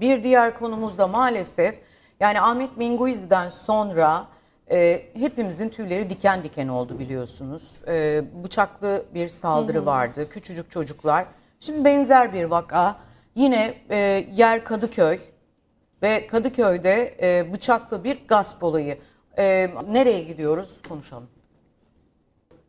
bir diğer konumuz da maalesef yani Ahmet Minguiz'den sonra e, hepimizin tüyleri diken diken oldu biliyorsunuz. E, bıçaklı bir saldırı vardı. Küçücük çocuklar. Şimdi benzer bir vaka. Yine e, yer Kadıköy ve Kadıköy'de e, bıçaklı bir gasp olayı. E, nereye gidiyoruz konuşalım.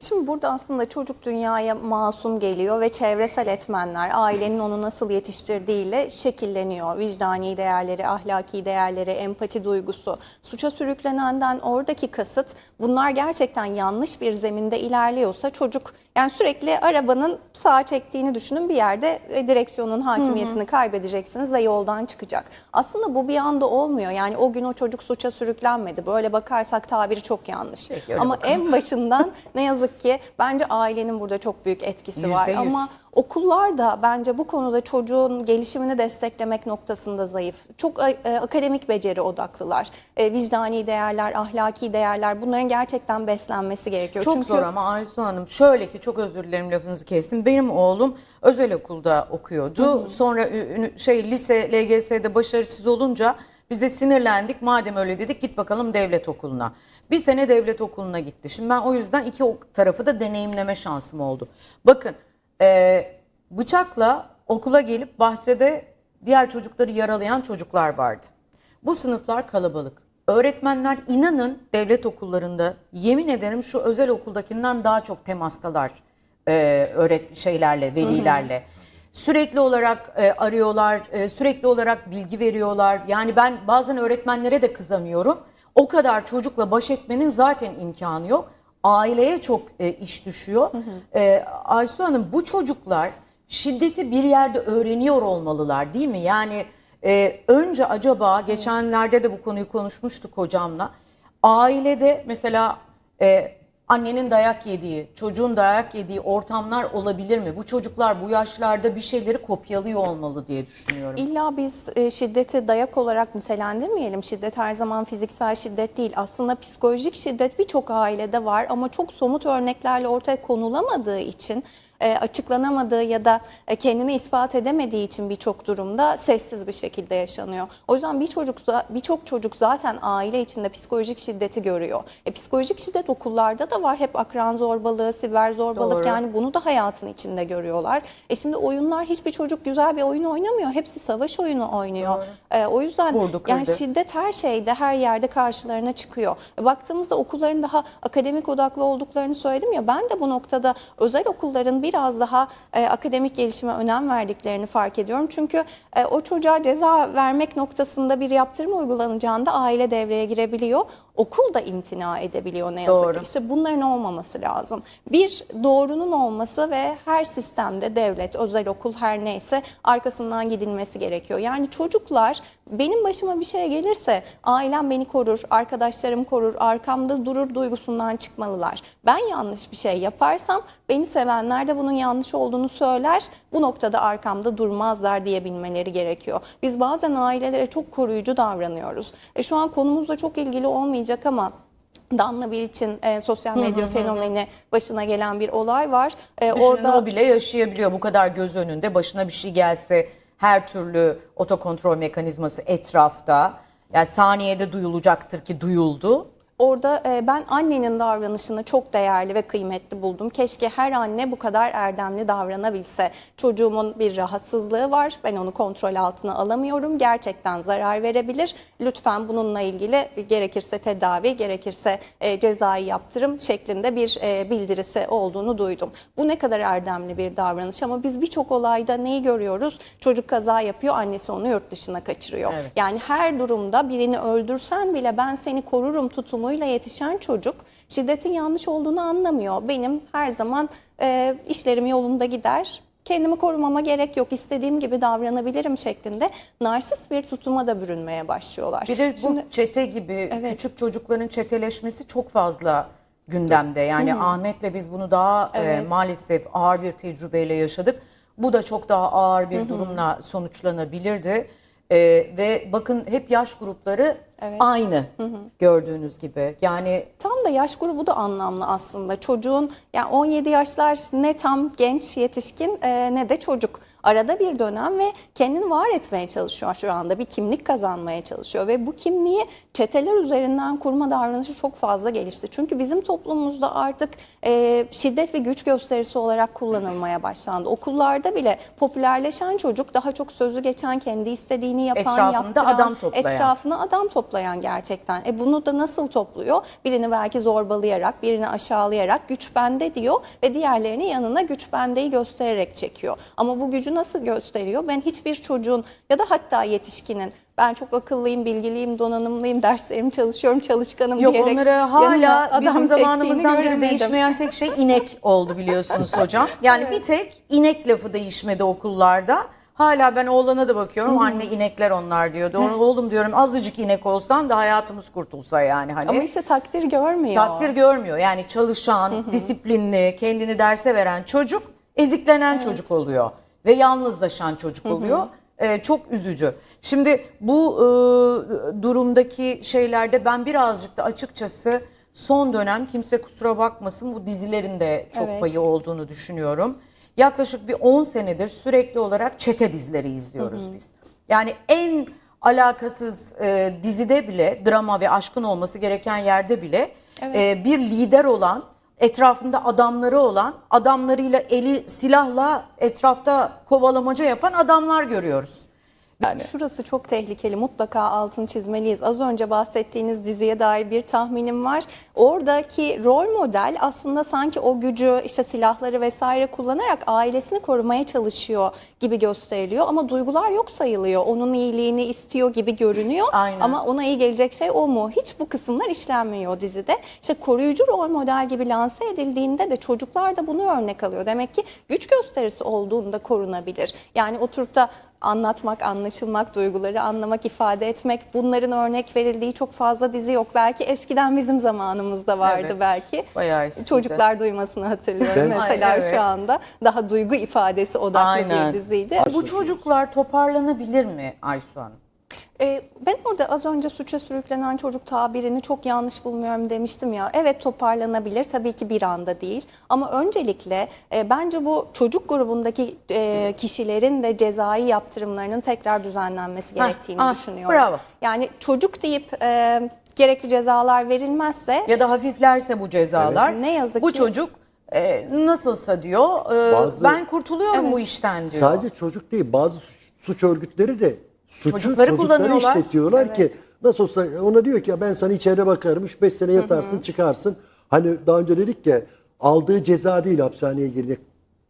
Şimdi burada aslında çocuk dünyaya masum geliyor ve çevresel etmenler, ailenin onu nasıl yetiştirdiğiyle şekilleniyor. Vicdani değerleri, ahlaki değerleri, empati duygusu. Suça sürüklenenden oradaki kasıt bunlar gerçekten yanlış bir zeminde ilerliyorsa çocuk yani sürekli arabanın sağa çektiğini düşünün bir yerde e, direksiyonun hakimiyetini kaybedeceksiniz ve yoldan çıkacak. Aslında bu bir anda olmuyor. Yani o gün o çocuk suça sürüklenmedi. Böyle bakarsak tabiri çok yanlış. Peki, Ama bakalım. en başından ne yazık ki bence ailenin burada çok büyük etkisi var. Yüzde yüz. Ama okullar da bence bu konuda çocuğun gelişimini desteklemek noktasında zayıf. Çok e, akademik beceri odaklılar. E, vicdani değerler, ahlaki değerler bunların gerçekten beslenmesi gerekiyor. Çok Çünkü zor ama Aysu Hanım şöyle ki çok özür dilerim lafınızı kestim. Benim oğlum özel okulda okuyordu. Sonra ü- ünü- şey lise LGS'de başarısız olunca biz de sinirlendik. Madem öyle dedik git bakalım devlet okuluna. Bir sene devlet okuluna gitti. Şimdi ben o yüzden iki tarafı da deneyimleme şansım oldu. Bakın e, bıçakla okula gelip bahçede diğer çocukları yaralayan çocuklar vardı. Bu sınıflar kalabalık. Öğretmenler inanın devlet okullarında yemin ederim şu özel okuldakinden daha çok temastalar e, öğret şeylerle, velilerle. Sürekli olarak e, arıyorlar, e, sürekli olarak bilgi veriyorlar. Yani ben bazen öğretmenlere de kızamıyorum. O kadar çocukla baş etmenin zaten imkanı yok. Aileye çok e, iş düşüyor. E, Aysu Hanım bu çocuklar şiddeti bir yerde öğreniyor olmalılar değil mi? Yani ee, önce acaba geçenlerde de bu konuyu konuşmuştuk hocamla. Ailede mesela e, annenin dayak yediği, çocuğun dayak yediği ortamlar olabilir mi? Bu çocuklar bu yaşlarda bir şeyleri kopyalıyor olmalı diye düşünüyorum. İlla biz e, şiddeti dayak olarak nitelendirmeyelim. Şiddet her zaman fiziksel şiddet değil. Aslında psikolojik şiddet birçok ailede var ama çok somut örneklerle ortaya konulamadığı için açıklanamadığı ya da e, kendini ispat edemediği için birçok durumda sessiz bir şekilde yaşanıyor. O yüzden bir çocuk birçok çocuk zaten aile içinde psikolojik şiddeti görüyor. E, psikolojik şiddet okullarda da var. Hep akran zorbalığı, siber zorbalık Doğru. yani bunu da hayatın içinde görüyorlar. E şimdi oyunlar hiçbir çocuk güzel bir oyun oynamıyor. Hepsi savaş oyunu oynuyor. E, o yüzden Vurdu, yani kırdı. şiddet her şeyde, her yerde karşılarına çıkıyor. E, baktığımızda okulların daha akademik odaklı olduklarını söyledim ya. Ben de bu noktada özel okulların biraz daha e, akademik gelişime önem verdiklerini fark ediyorum. Çünkü e, o çocuğa ceza vermek noktasında bir yaptırım uygulanacağında aile devreye girebiliyor. Okul da imtina edebiliyor ne yazık Doğru. ki. İşte bunların olmaması lazım. Bir doğrunun olması ve her sistemde devlet, özel okul her neyse arkasından gidilmesi gerekiyor. Yani çocuklar benim başıma bir şey gelirse ailem beni korur, arkadaşlarım korur, arkamda durur duygusundan çıkmalılar. Ben yanlış bir şey yaparsam beni sevenler de bunun yanlış olduğunu söyler. Bu noktada arkamda durmazlar diyebilmeleri gerekiyor. Biz bazen ailelere çok koruyucu davranıyoruz. E, şu an konumuzla çok ilgili olmayacak ama Danla Bilçin e, sosyal medya fenomeni başına gelen bir olay var. E, Düşünün orada o bile yaşayabiliyor bu kadar göz önünde başına bir şey gelse her türlü otokontrol mekanizması etrafta. Yani saniyede duyulacaktır ki duyuldu. Orada e, ben annenin davranışını çok değerli ve kıymetli buldum. Keşke her anne bu kadar erdemli davranabilse. Çocuğumun bir rahatsızlığı var. Ben onu kontrol altına alamıyorum. Gerçekten zarar verebilir. Lütfen bununla ilgili gerekirse tedavi, gerekirse e, cezai yaptırım şeklinde bir e, bildirisi olduğunu duydum. Bu ne kadar erdemli bir davranış ama biz birçok olayda neyi görüyoruz? Çocuk kaza yapıyor, annesi onu yurt dışına kaçırıyor. Evet. Yani her durumda birini öldürsen bile ben seni korurum tutumuyla yetişen çocuk şiddetin yanlış olduğunu anlamıyor. Benim her zaman e, işlerim yolunda gider. Kendimi korumama gerek yok. istediğim gibi davranabilirim şeklinde narsist bir tutuma da bürünmeye başlıyorlar. Bir de bu Şimdi- çete gibi Evet. küçük çocukların çeteleşmesi çok fazla gündemde. Yani Ahmet'le biz bunu daha e, Evet. maalesef ağır bir tecrübeyle yaşadık. Bu da çok daha ağır bir durumla sonuçlanabilirdi. E, ve bakın hep yaş grupları Evet. aynı gördüğünüz gibi. Yani Tam da yaş grubu da anlamlı aslında. Çocuğun yani 17 yaşlar ne tam genç yetişkin e, ne de çocuk. Arada bir dönem ve kendini var etmeye çalışıyor şu anda. Bir kimlik kazanmaya çalışıyor ve bu kimliği çeteler üzerinden kurma davranışı çok fazla gelişti. Çünkü bizim toplumumuzda artık e, şiddet bir güç gösterisi olarak kullanılmaya başlandı. Okullarda bile popülerleşen çocuk daha çok sözü geçen, kendi istediğini yapan, Etrafında yaptıran, adam toplayan. etrafına adam toplayan gerçekten. E bunu da nasıl topluyor? Birini belki zorbalayarak, birini aşağılayarak güç bende diyor ve diğerlerini yanına güç bendeyi göstererek çekiyor. Ama bu gücü nasıl gösteriyor? Ben hiçbir çocuğun ya da hatta yetişkinin ben çok akıllıyım, bilgiliyim, donanımlıyım, derslerimi çalışıyorum, çalışkanım Yok diyerek onlara hala adam bizim zamanımızdan beri değişmeyen tek şey inek oldu biliyorsunuz hocam. Yani bir tek inek lafı değişmedi okullarda. Hala ben oğlana da bakıyorum anne inekler onlar diyordu. Oğlum diyorum azıcık inek olsan da hayatımız kurtulsa yani hani. Ama işte takdir görmüyor. Takdir görmüyor. Yani çalışan, disiplinli, kendini derse veren çocuk eziklenen çocuk oluyor. Ve yalnızlaşan çocuk oluyor. Ee, çok üzücü. Şimdi bu e, durumdaki şeylerde ben birazcık da açıkçası son dönem kimse kusura bakmasın bu dizilerin de çok Evet. payı olduğunu düşünüyorum. Yaklaşık bir 10 senedir sürekli olarak çete dizileri izliyoruz biz. Yani en alakasız e, dizide bile drama ve aşkın olması gereken yerde bile Evet. e, bir lider olan etrafında adamları olan adamlarıyla eli silahla etrafta kovalamaca yapan adamlar görüyoruz. Yani Şurası çok tehlikeli. Mutlaka altını çizmeliyiz. Az önce bahsettiğiniz diziye dair bir tahminim var. Oradaki rol model aslında sanki o gücü, işte silahları vesaire kullanarak ailesini korumaya çalışıyor gibi gösteriliyor ama duygular yok sayılıyor. Onun iyiliğini istiyor gibi görünüyor. Aynen. Ama ona iyi gelecek şey o mu? Hiç bu kısımlar işlenmiyor dizide. İşte koruyucu rol model gibi lanse edildiğinde de çocuklar da bunu örnek alıyor. Demek ki güç gösterisi olduğunda korunabilir. Yani oturup da anlatmak, anlaşılmak, duyguları anlamak, ifade etmek bunların örnek verildiği çok fazla dizi yok. Belki eskiden bizim zamanımızda vardı Evet, belki. bayağı eskiydi. Çocuklar duymasını hatırlıyorum Ben- mesela Ay, evet. şu anda. Daha duygu ifadesi odaklı Aynen. bir diziydi. bu çocuklar toparlanabilir mi Aysu Hanım? Ee, ben orada az önce suça sürüklenen çocuk tabirini çok yanlış bulmuyorum demiştim ya. Evet toparlanabilir tabii ki bir anda değil. Ama öncelikle e, bence bu çocuk grubundaki e, kişilerin de cezai yaptırımlarının tekrar düzenlenmesi gerektiğini ah, düşünüyorum. bravo. Yani çocuk deyip e, gerekli cezalar verilmezse Ya da hafiflerse bu cezalar. Evet. Ne yazık bu ki- çocuk e, nasılsa diyor e, Bazı- ben kurtuluyorum bu işten diyor. Sadece çocuk değil bazı suç, suç örgütleri de suçu Çocukları çocukları işletiyorlar ki nasıl olsa ona diyor ki ya ben sana içeride bakarım 3-5 sene yatarsın çıkarsın. Hani daha önce dedik ya aldığı ceza değil hapishaneye girecek.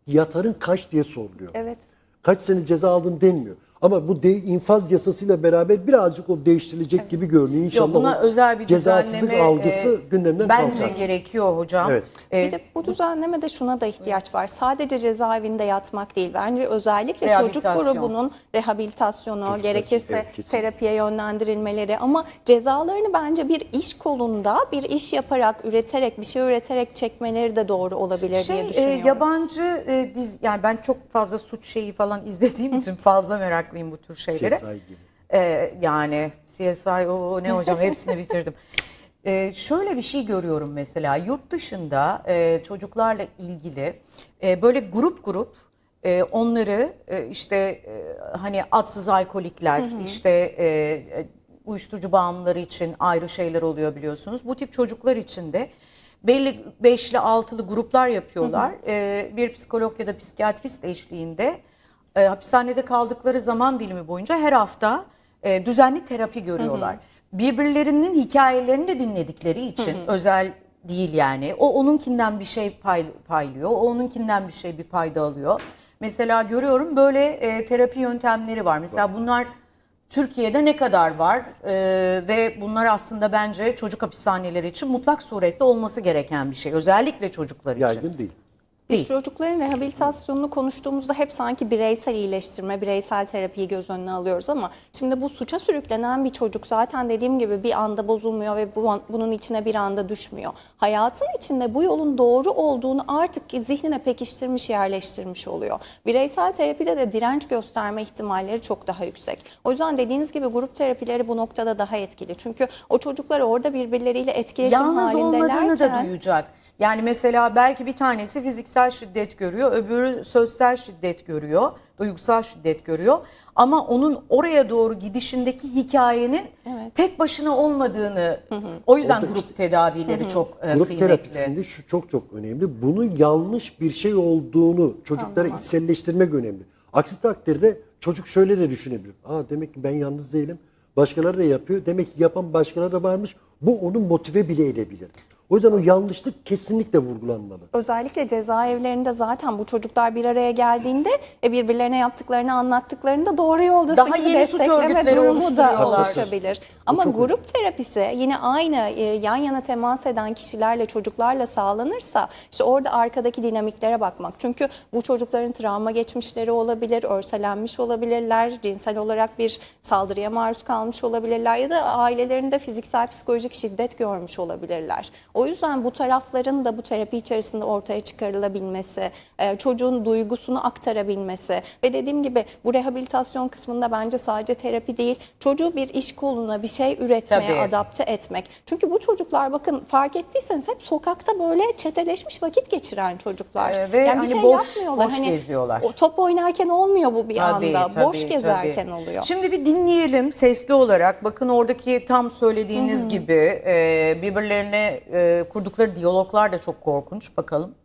Yatarın kaç diye soruluyor. evet Kaç sene ceza aldın denmiyor. Ama bu de, infaz yasasıyla beraber birazcık o değiştirilecek gibi görünüyor. İnşallah Yok, buna özel bir cezasızlık algısı e, gündemden bence kalkacak. gerekiyor hocam. Evet. E, Bir de bu düzenlemede şuna da ihtiyaç var. Sadece cezaevinde yatmak değil. Bence özellikle çocuk grubunun rehabilitasyonu, Çocuklar gerekirse evet, kesin. terapiye yönlendirilmeleri ama cezalarını bence bir iş kolunda bir iş yaparak, üreterek, bir şey üreterek çekmeleri de doğru olabilir diye şey e, düşünüyorum. yabancı e, diz yani ben çok fazla suç şeyi falan izlediğim için fazla meraklıyım bu tür şeylere. CSI gibi. Ee, yani CSI o ne hocam hepsini bitirdim. Ee, şöyle bir şey görüyorum mesela yurt dışında e, çocuklarla ilgili e, böyle grup grup e, onları e, işte e, hani atsız alkolikler işte e, e, uyuşturucu bağımlıları için ayrı şeyler oluyor biliyorsunuz. Bu tip çocuklar için de belli beşli altılı gruplar yapıyorlar. Ee, bir psikolog ya da psikiyatrist eşliğinde e, hapishanede kaldıkları zaman dilimi boyunca her hafta e, düzenli terapi görüyorlar. Birbirlerinin hikayelerini de dinledikleri için özel değil yani. O onunkinden bir şey pay, paylıyor, o onunkinden bir şey bir payda alıyor. Mesela görüyorum böyle e, terapi yöntemleri var. Mesela bunlar Türkiye'de ne kadar var E, ve bunlar aslında bence çocuk hapishaneleri için mutlak suretle olması gereken bir şey. Özellikle çocuklar için. Yaygın değil. Biz Değil. çocukların rehabilitasyonunu konuştuğumuzda hep sanki bireysel iyileştirme, bireysel terapiyi göz önüne alıyoruz ama şimdi bu suça sürüklenen bir çocuk zaten dediğim gibi bir anda bozulmuyor ve bu, bunun içine bir anda düşmüyor. Hayatın içinde bu yolun doğru olduğunu artık zihnine pekiştirmiş, yerleştirmiş oluyor. Bireysel terapide de direnç gösterme ihtimalleri çok daha yüksek. O yüzden dediğiniz gibi grup terapileri bu noktada daha etkili. Çünkü o çocuklar orada birbirleriyle etkileşim Yalnız olmadığını da halindelerken... duyacak. Yani mesela belki bir tanesi fiziksel şiddet görüyor, öbürü sözsel şiddet görüyor, duygusal şiddet görüyor. Ama onun oraya doğru gidişindeki hikayenin tek başına olmadığını, o yüzden Orada grup işte- tedavileri çok e, Grup kıymetli. terapisinde şu çok çok önemli. Bunun yanlış bir şey olduğunu çocuklara içselleştirmek önemli. Aksi takdirde çocuk şöyle de düşünebilir. Aa demek ki ben yalnız değilim. Başkaları da yapıyor. Demek ki yapan başkaları da varmış. Bu onu motive bile edebilir. O yüzden o yanlışlık kesinlikle vurgulanmalı. Özellikle cezaevlerinde zaten bu çocuklar bir araya geldiğinde e, birbirlerine yaptıklarını anlattıklarında doğru yoldasın Daha gibi yeni suç destekleme örgütleri durumu da oluşturuyorlar. oluşabilir. Ama çok grup terapisi yine aynı e, yan yana temas eden kişilerle çocuklarla sağlanırsa işte orada arkadaki dinamiklere bakmak. Çünkü bu çocukların travma geçmişleri olabilir, örselenmiş olabilirler, cinsel olarak bir saldırıya maruz kalmış olabilirler ya da ailelerinde fiziksel psikolojik şiddet görmüş olabilirler. O yüzden bu tarafların da bu terapi içerisinde ortaya çıkarılabilmesi, e, çocuğun duygusunu aktarabilmesi ve dediğim gibi bu rehabilitasyon kısmında bence sadece terapi değil, çocuğu bir iş koluna bir şey üretmeye Tabii. adapte etmek. Çünkü bu çocuklar bakın fark ettiyseniz hep sokakta böyle çeteleşmiş vakit geçiren çocuklar. Ee, ve hani boş- boş geziyorlar. o top oynarken olmuyor bu bir Tabii, anda. tabii, boş gezerken tabii. oluyor. Şimdi bir dinleyelim sesli olarak. Bakın oradaki tam söylediğiniz gibi e, birbirlerine e, kurdukları diyaloglar da çok korkunç. Bakalım.